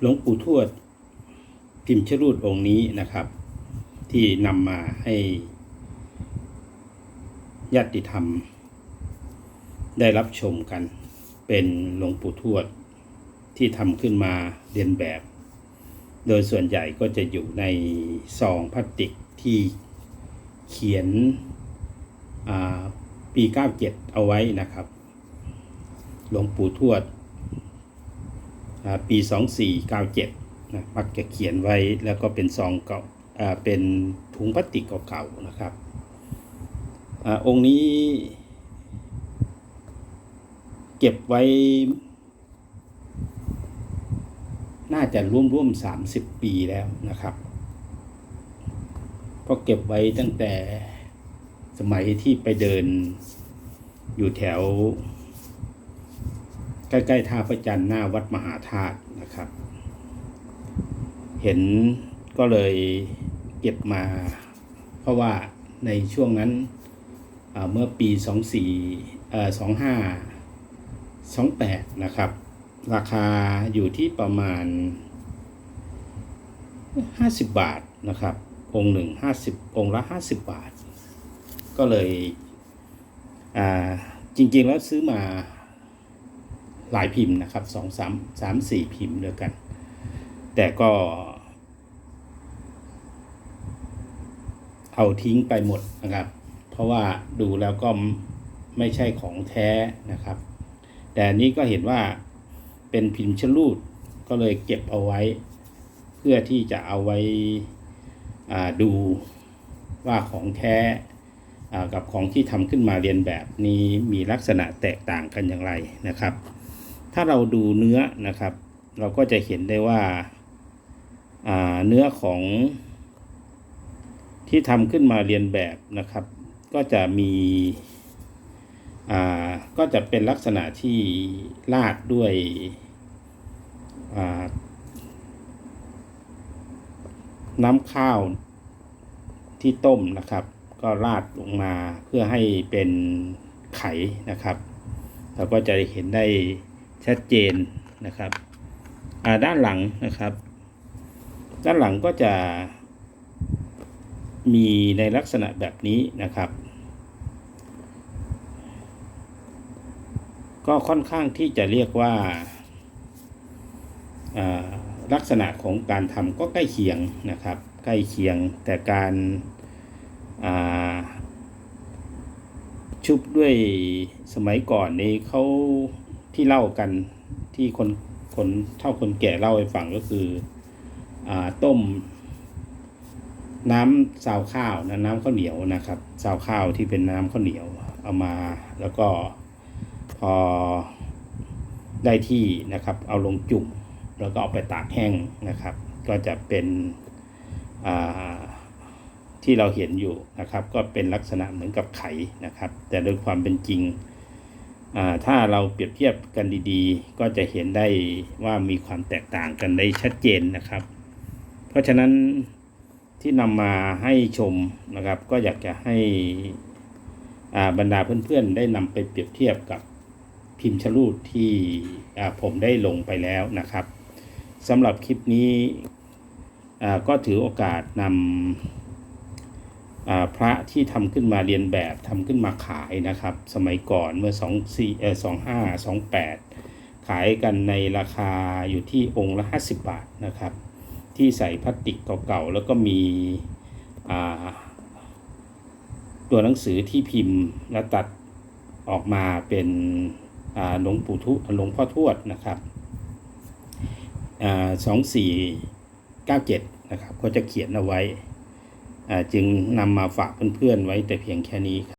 หลวงปู่ทวดพิมพ์ชรูดองค์นี้นะครับ ที่นำมาให้ญาติธรรม ได้รับชมกัน เป็นหลวงปู่ทวดที่ทำขึ้นมาเรียนแบบ โดยส่วนใหญ่ก็จะอยู่ในซองพลาสติกที่เขียนอ่าปี 97 เอาไว้นะครับ หลวงปู่ทวด ปี 2497นะมักจะเขียนไว้แล้วก็เป็นซองเก่าเป็นถุงพลาสติกเก่าๆนะครับอองค์นี้ เก็บไว้ น่าจะร่วมร่วมสามสิบปีแล้วนะครับก็เก็บไว้ตั้งแต่สมัยที่ไปเดินอยู่แถว ใกล้ๆท่าพระจันทร์หน้าวัดมหาธาตุนะครับ เห็นก็เลยเก็บมา เพราะว่าในช่วงนั้นเมื่อปี 24เอ่อ25 28 นะครับ ราคาอยู่ที่ประมาณ 50 บาทนะครับ องค์หนึ่ง50 องค์ละ 50 บาท ก็เลยอ่าจริงๆแล้วซื้อมา หลายพิมพ์นะครับสองสามสามสี่พิมพ์ด้วยกัน แต่ก็ เอาทิ้งไปหมดนะครับ เพราะว่าดูแล้วก็ไม่ใช่ของแท้นะครับ แต่นี้ก็เห็นว่าเป็นพิมพ์ชลูดก็เลยเก็บเอาไว้ เพื่อที่จะเอาไว้อ่าดูว่าของแท้อ่ากับของที่ทำขึ้นมาเรียนแบบนี้มีลักษณะแตกต่างกันอย่างไรนะครับ ถ้าเราดูเนื้อนะครับ เราก็จะเห็นได้ว่าาเนื้อของที่ทำขึ้นมาเรียนแบบนะครับ ก็จะมีก็จะเป็นลักษณะที่ราดด้วยน้ำข้าวที่ต้มนะครับ ก็ราดลงมาเพื่อให้เป็นไขนะครับ เราก็จะเห็นได้ ชัดเจนนะครับอ่าด้านหลังนะครับ ด้านหลังก็จะมีในลักษณะแบบนี้นะครับ ก็ค่อนข้างที่จะเรียกว่าอ่าลักษณะของการทำก็ใกล้เคียงนะครับ ใกล้เคียงแต่การาชุบด้วยสมัยก่อนนี้เขา ที่เล่ากันที่คนคนเท่าคนแก่เล่าให้ฟังก็คืออต้ม น้ำซาวข้าวนะน้ำข้าวเหนียวนะครับซาวข้าวที่เป็นน้ำข้าวเหนียวเอามาแล้วก็พอได้ที่นะครับ เอาลงจุ่มแล้วก็เอาไปตากแห้งนะครับ ก็จะเป็นที่เราเห็นอยู่นะครับ ก็เป็นลักษณะเหมือนกับไข่นะครับ แต่โดยความเป็นจริง ถ้าเราเปรียบเทียบกันดีๆ ก็จะเห็นได้ว่ามีความแตกต่างกันได้ชัดเจนนะครับ เพราะฉะนั้นที่นำมาให้ชมนะครับ ก็อยากจะให้บรรดาเพื่อนๆ ได้นำไปเปรียบเทียบกับพิมพ์ชรูดที่ผมได้ลงไปแล้วนะครับสำหรับคลิปนี้ก็ถือโอกาสนำ พระที่ทำขึ้นมาเรียนแบบทำขึ้นมาขายนะครับ สมัยก่อนเมื่อ2 4เอ่อ25 28 ขายกันในราคาอยู่ที่องค์ละ 50 บาทนะครับ ที่ใส่พลาสติกเก่าๆ แล้วก็มีตัวหนังสือที่พิมพ์และตัดออกมาเป็นหลวงปู่ทุหลวงพ่อทวดนะครับสองสี่เก้าเจ็ดนะครับ ก็จะเขียนเอาไว้ จึงนำมาฝากเพื่อนๆไว้แต่เพียงแค่นี้ครับ